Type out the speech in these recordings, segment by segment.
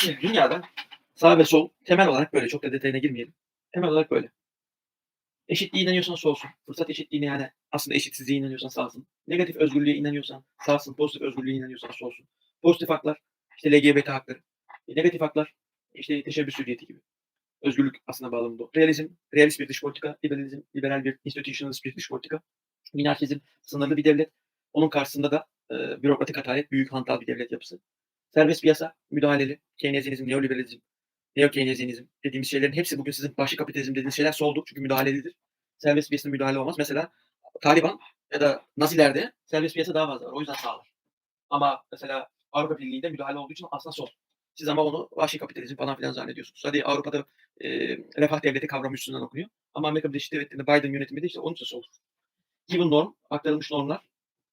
Şimdi dünyada sağ ve sol temel olarak böyle. Çok da detayına girmeyelim. Temel olarak böyle. Eşitliğe inanıyorsan solsun. Fırsat eşitliğine yani aslında eşitsizliğe inanıyorsan sağsın. Negatif özgürlüğe inanıyorsan sağsın. Pozitif özgürlüğe inanıyorsan solsun. Pozitif haklar işte LGBT hakları. E, Negatif haklar işte teşebbüs hürriyeti gibi. Özgürlük aslında bağlamında. Realizm, realist bir dış politika. Liberalizm, liberal bir institutionalist bir dış politika. Minarşizm, sınırlı bir devlet. Onun karşısında da e, bürokratik hataret, büyük hantal bir devlet yapısı. Serbest piyasa, müdahaleli, Keynesyenizm, neoliberalizm, neo-Keynesyenizm dediğimiz şeylerin hepsi bugün sizin başka kapitalizm dediğiniz şeyler soldu. Çünkü müdahalelidir. Serbest piyasada müdahale olmaz. Mesela Taliban ya da Nazilerde serbest piyasa daha fazla var. O yüzden sağlar. Ama mesela Avrupa Birliği'nde müdahale olduğu için aslında sol. Siz ama onu vahşi kapitalizm falan filan zannediyorsunuz. Hadi Avrupa'da e, refah devleti kavramı üstünden okunuyor. Ama Amerika Birleşik Devletleri'nde Biden yönetiminde işte onun için sol. Given norm, aktarılmış normlar,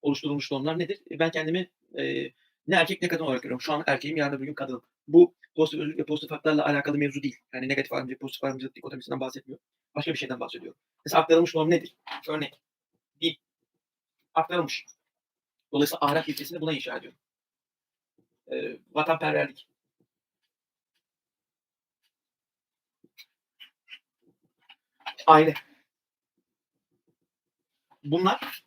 oluşturulmuş normlar nedir? E, Ben kendimi e, ne erkek ne kadın olarak görüyorum. Şu an erkeğim, yarın öbür gün kadınım. Bu pozitif özgürlük ve pozitif haklarla alakalı mevzu değil. Yani negatif ayrımcılık, pozitif ayrımcılık dikotomisinden bahsetmiyor. Başka bir şeyden bahsediyorum. Mesela aktarılmış norm nedir? Örnek. Din. Aktarılmış. Dolayısıyla ahlak ilkesini buna inşa ediyorum. E, vatanperverlik. Aile. Bunlar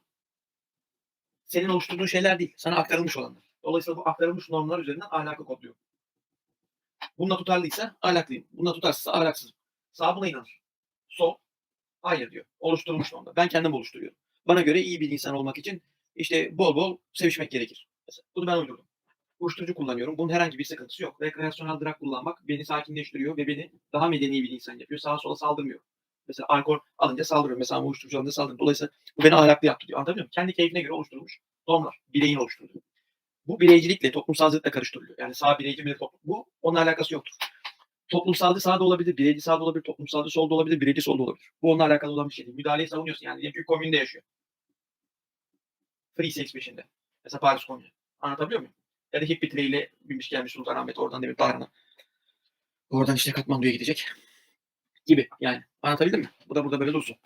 senin oluşturduğun şeyler değil. Sana aktarılmış olanlar. Dolayısıyla bu aktarılmış normlar üzerinden ahlakı kodluyor. Bununla tutarlıysa ahlaklıyım. Bununla tutarsızsa ahlaksızım. Sağ buna inanır. Sol hayır diyor. Oluşturulmuş normda. Ben kendim oluşturuyorum. Bana göre iyi bir insan olmak için işte bol bol sevişmek gerekir. Mesela bunu ben uydurdum. Uyuşturucu kullanıyorum. Bunun herhangi bir sıkıntısı yok. Rekreasyonel drug kullanmak beni sakinleştiriyor ve beni daha medeni bir insan yapıyor. Sağa sola saldırmıyor. Mesela alkol alınca saldırıyor. Mesela uyuşturucu alınca saldırıyor. Dolayısıyla bu beni ahlaklı yaptı diyor. Anlatabiliyor muyum? Kendi keyfine göre oluşturulmuş normlar. Bireyin oluşturduğu. Bu bireycilikle, toplumsalcılıkla karıştırılıyor. Yani sağ bireyci bir toplum. Bu onunla alakası yoktur. Toplumsalcı sağda olabilir, bireyci sağda olabilir, toplumsalcı solda olabilir, bireyci solda olabilir. Bu onunla alakalı olan bir şey değil. Müdahaleyi savunuyorsun. Yani diyelim ki komünde yaşıyor. Free sex peşinde. Mesela Paris Komünü. Anlatabiliyor muyum? Ya da hippie treyle binmiş gelmiş Sultanahmet oradan demir Tahran'a. Oradan işte Katmandu'ya gidecek. Gibi yani. Anlatabildim mi? Bu da burada böyle dursun.